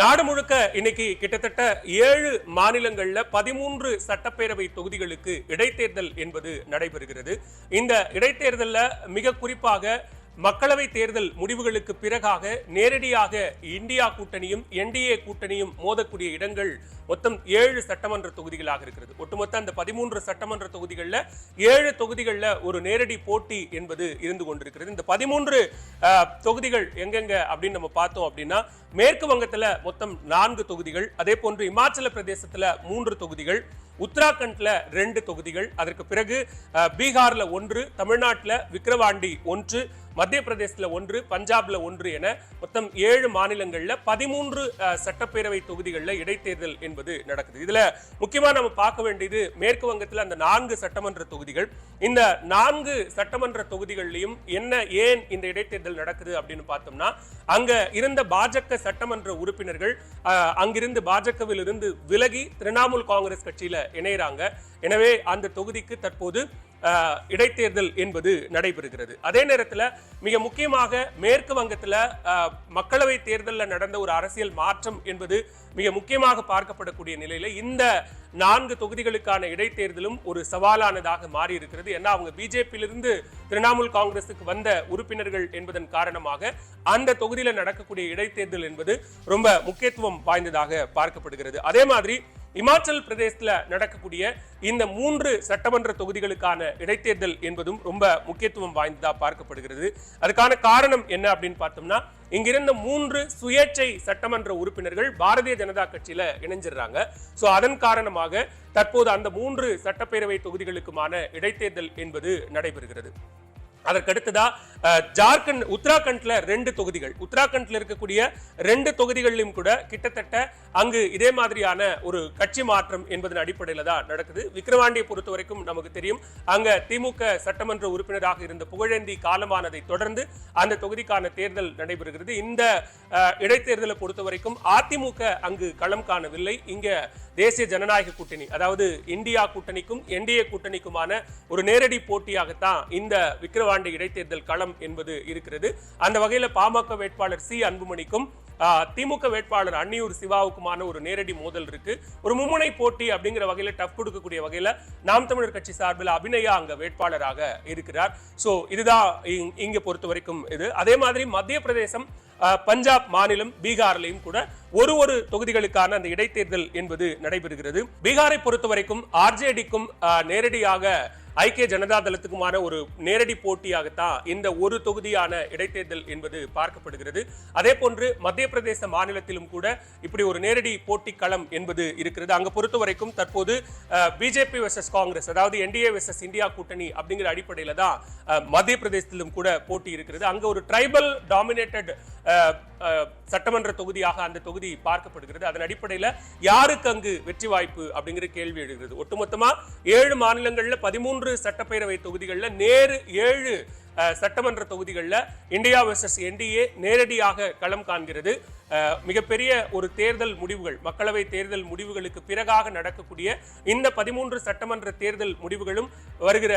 நாடு முழுக்க இன்னைக்கு கிட்டத்தட்ட ஏழு மாநிலங்களில் பதிமூன்று சட்டப்பேரவை தொகுதிகளுக்கு இடைத்தேர்தல் என்பது நடைபெறுகிறது. இந்த இடைத்தேர்தலில் மிக குறிப்பாக மக்களவை தேர்தல் முடிவுகளுக்கு பிறகாக நேரடியாக இந்தியா கூட்டணியும் என்டிஏ கூட்டணியும் மோதக்கூடிய இடங்கள் மொத்தம் ஏழு சட்டமன்ற தொகுதிகளாக இருக்கிறது. ஒட்டுமொத்த அந்த பதிமூன்று சட்டமன்ற தொகுதிகளில் ஏழு தொகுதிகளில் ஒரு நேரடி போட்டி என்பது இருந்து கொண்டிருக்கிறது. இந்த பதிமூன்று தொகுதிகள் எங்கெங்க அப்படின்னு நம்ம பார்த்தோம் அப்படின்னா மேற்கு வங்கத்தில் மொத்தம் நான்கு தொகுதிகள் அதே போன்று இமாச்சல பிரதேசத்தில் மூன்று தொகுதிகள் உத்தராகண்ட்ல ரெண்டு தொகுதிகள். அதற்கு பிறகு பீகாரில் பீகார்ல ஒன்று தமிழ்நாட்டில் விக்கிரவாண்டி ஒன்று மத்திய பிரதேசத்தில் ஒன்று பஞ்சாப்ல ஒன்று என மொத்தம் ஏழு மாநிலங்களில் பதிமூன்று சட்டப்பேரவை தொகுதிகளில் இடைத்தேர்தல் என்பது நடக்குது. இதுல முக்கியமாக நம்ம பார்க்க வேண்டியது மேற்கு வங்கத்தில் அந்த நான்கு சட்டமன்ற தொகுதிகள். இந்த நான்கு சட்டமன்ற தொகுதிகள்லையும் என்ன ஏன் இந்த இடைத்தேர்தல் நடக்குது அப்படின்னு பார்த்தோம்னா அங்க இருந்த பாஜக சட்டமன்ற உறுப்பினர்கள் அங்கிருந்து பாஜகவில் இருந்து விலகி திரிணாமுல் காங்கிரஸ் கட்சியில இணைகிறாங்க எனவே அந்த தொகுதிக்கு தற்போது இடைத்தேர்தல் என்பது நடைபெறுகிறது. அதே நேரத்தில் மிக முக்கியமாக மேற்கு வங்கத்தில் மக்களவை தேர்தலில் நடந்த ஒரு அரசியல் மாற்றம் என்பது மிக முக்கியமாக பார்க்கப்படக்கூடிய நிலையில் இந்த நான்கு தொகுதிகளுக்கான இடைத்தேர்தலும் ஒரு சவாலானதாக மாறி இருக்கிறது ஏன்னா அவங்க பிஜேபியிலிருந்து திரிணாமுல் காங்கிரஸுக்கு வந்த உறுப்பினர்கள் என்பதன் காரணமாக அந்த தொகுதியில நடக்கக்கூடிய இடைத்தேர்தல் என்பது ரொம்ப முக்கியத்துவம் வாய்ந்ததாக பார்க்கப்படுகிறது. அதே மாதிரி இமாச்சல் பிரதேசத்துல நடக்கக்கூடிய இந்த மூன்று சட்டமன்ற தொகுதிகளுக்கான இடைத்தேர்தல் என்பதும் ரொம்ப முக்கியத்துவம் வாய்ந்ததாக பார்க்கப்படுகிறது. அதுக்கான காரணம் என்ன அப்படின்னு பார்த்தோம்னா இங்கிருந்த மூன்று சுயேட்சை சட்டமன்ற உறுப்பினர்கள் பாரதிய ஜனதா கட்சியில இணைஞ்சிடுறாங்க. ஸோ அதன் காரணமாக தற்போது அந்த மூன்று சட்டப்பேரவை தொகுதிகளுக்குமான இடைத்தேர்தல் என்பது நடைபெறுகிறது. அதற்கடுத்ததா ஜார்க்கண்ட் உத்தராகண்ட்ல ரெண்டு தொகுதிகள். உத்தராகண்ட்ல இருக்கக்கூடிய ரெண்டு தொகுதிகளிலும் கூட கிட்டத்தட்ட அங்கு இதே மாதிரியான ஒரு கட்சி மாற்றம் என்பதன் அடிப்படையில தான் நடக்குது. விக்ரவாண்டியை பொறுத்த வரைக்கும் நமக்கு தெரியும் அங்க திமுக சட்டமன்ற உறுப்பினராக இருந்த புகழேந்தி காலமானதை தொடர்ந்து அந்த தொகுதிக்கான தேர்தல் நடைபெறுகிறது. இந்த இடைத்தேர்தலை பொறுத்த வரைக்கும் அதிமுக அங்கு களம் காணவில்லை. இங்க தேசிய ஜனநாயக கூட்டணி அதாவது இந்தியா கூட்டணிக்கும் என்டிஏ கூட்டணிக்குமான ஒரு நேரடி போட்டியாகத்தான் இந்த விக்கிரவாண்டி இடைத்தேர்தல் களம் என்பது இருக்கிறது. அந்த வகையில் பாமக வேட்பாளர் சி. அன்புமணிக்கும் திமுக வேட்பாளர் அன்னியூர் சிவாவுக்குமான ஒரு நேரடி மோதல் இருக்கு. ஒரு மும்முனை போட்டி அப்படிங்கிற வகையில் டஃப் கொடுக்கக்கூடிய வகையில் நாம் தமிழர் கட்சி சார்பில் அபிநயா அங்க வேட்பாளராக இருக்கிறார். ஸோ இதுதான் இங்- இங்க பொறுத்த வரைக்கும் இது. அதே மாதிரி மத்திய பிரதேசம் பஞ்சாப் மாநிலம் பீகார்லையும் கூட ஒரு ஒரு தொகுதிகளுக்கான அந்த இடைத்தேர்தல் என்பது நடைபெறுகிறது. பீகாரை பொறுத்த வரைக்கும் ஆர்ஜேடிக்கும் நேரடியாக ஐக்கிய ஜனதா தளத்துக்குமான ஒரு நேரடி போட்டியாகத்தான் இந்த ஒரு தொகுதியான இடைத்தேர்தல் என்பது பார்க்கப்படுகிறது. அதே போன்று மத்திய பிரதேச மாநிலத்திலும் கூட இப்படி ஒரு நேரடி போட்டி களம் என்பது இருக்கிறது. அங்கே பொறுத்த வரைக்கும் தற்போது பிஜேபி வெர்சஸ் காங்கிரஸ் அதாவது என்டிஏ வெர்சஸ் இந்தியா கூட்டணி அப்படிங்கிற அடிப்படையில் தான் மத்திய பிரதேசத்திலும் கூட போட்டி இருக்கிறது. அங்கே ஒரு ட்ரைபல் டாமினேட்டட் சட்டமன்ற தொகுதியாக அந்த தொகுதி பார்க்கப்படுகிறது. அதன் அடிப்படையில யாருக்கு அங்கு வெற்றி வாய்ப்பு அப்படிங்கிற கேள்வி எழுகிறது. ஒட்டுமொத்தமா ஏழு மாநிலங்களில் பதிமூன்று சட்டப்பேரவை தொகுதிகள்ல நேரு ஏழு சட்டமன்ற தொகுதிகளில் இந்தியா வெர்சஸ் என்டிஏ நேரடியாக களம் காண்கிறது. மிகப்பெரிய ஒரு தேர்தல் முடிவுகள் மக்களவை தேர்தல் முடிவுகளுக்கு பிறகாக நடக்கக்கூடிய இந்த பதிமூன்று சட்டமன்ற தேர்தல் முடிவுகளும் வருகிற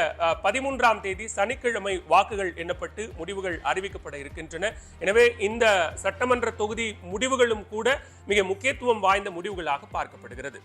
பதிமூன்றாம் தேதி சனிக்கிழமை வாக்குகள் எண்ணப்பட்டு முடிவுகள் அறிவிக்கப்பட இருக்கின்றன. எனவே இந்த சட்டமன்ற தொகுதி முடிவுகளும் கூட மிக முக்கியத்துவம் வாய்ந்த முடிவுகளாக பார்க்கப்படுகிறது.